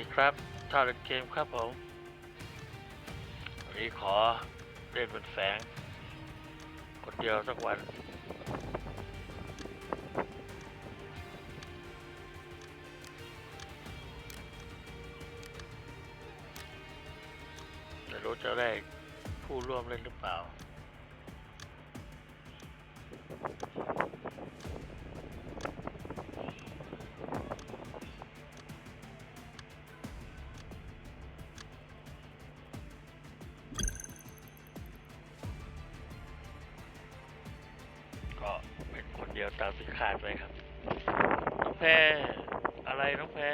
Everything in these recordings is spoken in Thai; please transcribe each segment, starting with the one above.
ดีครับท่าเล่นเกมครับผมวันนี้ขอเล่นเป็นแฝงคนเดียวสักวันไม่รู้จะได้ผู้ร่วมเล่นหรือเปล่า ก็เป็นคนเดียวตามสิขาดไปครับ น้องแพรอะไรน้องแพร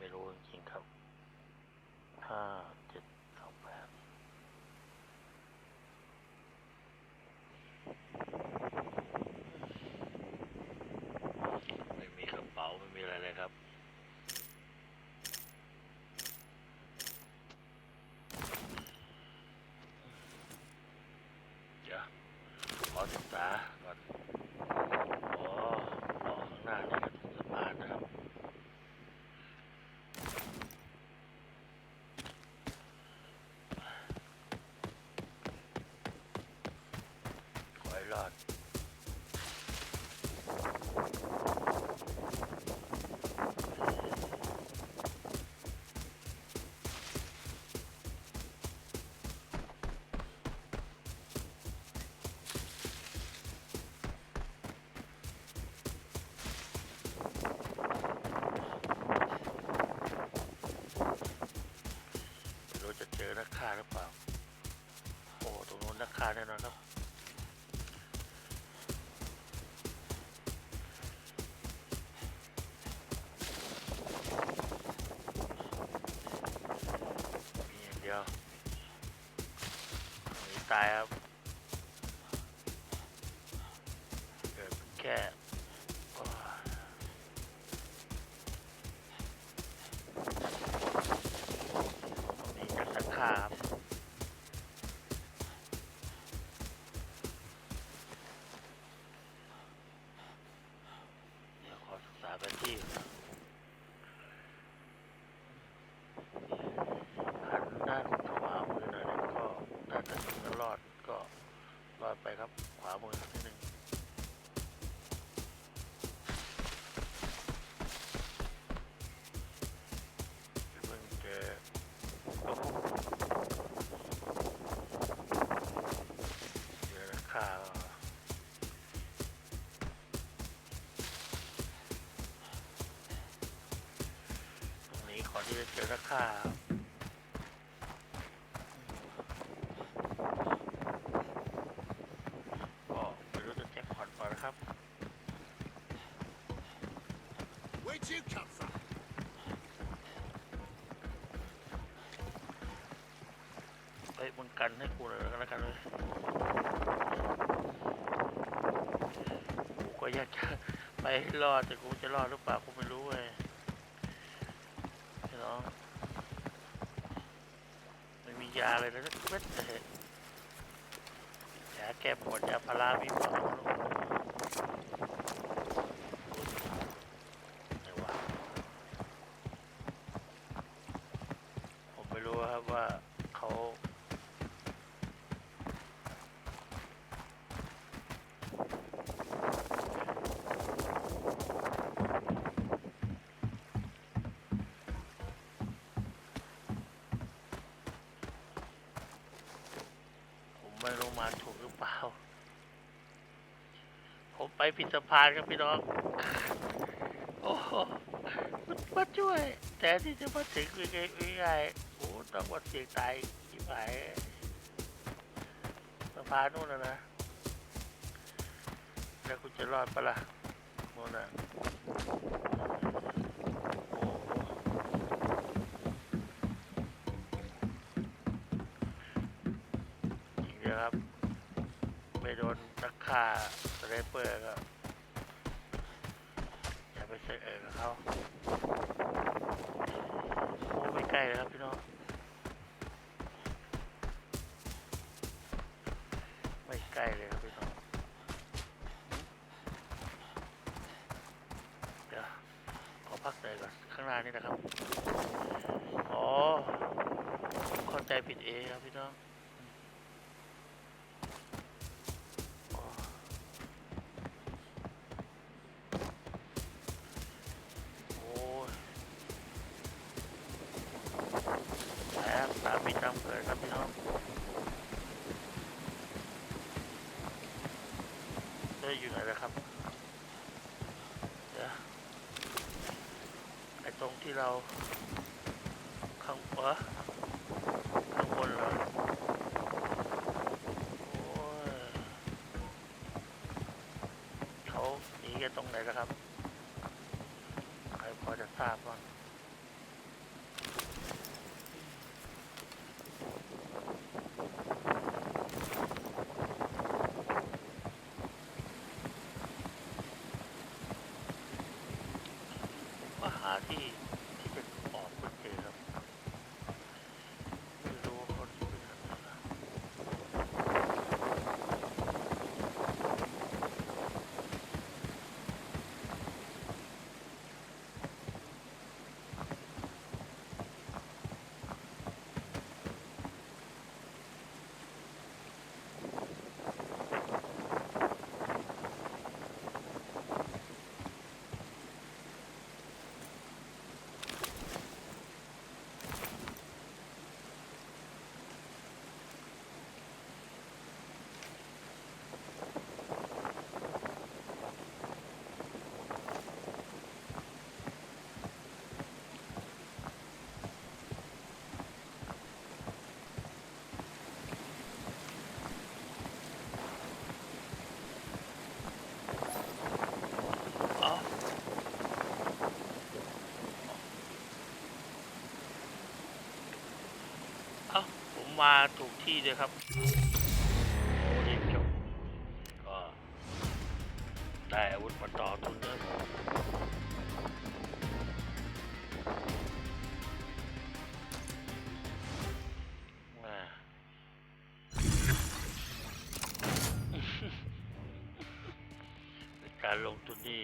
ไม่รู้จริงๆครับ ถ้า ตายครับ ครับขวามือนิดนึงเพิ่งเจอโอ้โหเจอนักข่าวตรงนี้ขอที่จะเจอราคาก็ไม่รู้จะแจ็คพอตก่อ นะครับ Where'd you come from? เฮ้ยมึงกันให้กูหน่อยแล้วกันเลยกูก็อยากจะไปให้รอดแต่กูจะรอดหรือเปล่ากูไม่รู้เว้ยน้องไม่มียาเลยนะเม็ดเลยยาแก้ปวดยาพารามีเปล่า ไหนวะผมไม่รู้ครับว่าเขาผมไม่รู้มาถูกหรือเปล่า ไปผิดสะพานครับพี่น้อง โอ้โหมันมาช่วย แต่ที่จะมาถึงยังไงยังไงโอ้ต้องวัดเสียงตายที่หายสะพานนู่นนะนะ แล้วคุณจะรอดปะล่ะนู่นน่ะโอ้โหจริงนะครับ ไม่โดนนักฆ่าสไน เปอร์ก็อย่าไปเสนเออกับเขาโอ้ไม่ใกล้เลยครับพี่น้องไม่ใกล้เลยครับพี่น้องเดี๋ยวขอพักใจก่อนข้างหน้านี่นะครับอ๋อผมเข้าใจผิดเองครับพี่น้อง เกิดครับพี่น้องเอ้อยู่ไหนแล้วครับเดี๋ยวไอ้ตรงที่เราข้างเออข้างบนเหรอโอ้ยเขาหนีกันตรงไหนแล้วครับ ใครพอจะทราบบ้าง ที่ที่จะออกไม่เจอครับ ไม่รู้ว่าเขาอยู่ที่ไหนนะเอ้าเอ้าผ มาถูกที่เลยครับโอ้รีบจบก็ได้อาวุธมาต่อทุนเนอะแหม่เป็นการลงทุนที่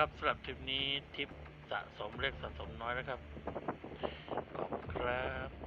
ครับสำหรับทริปนี้ทริปสะสมเลขสะสมน้อยนะครับ ขอบคุณครับ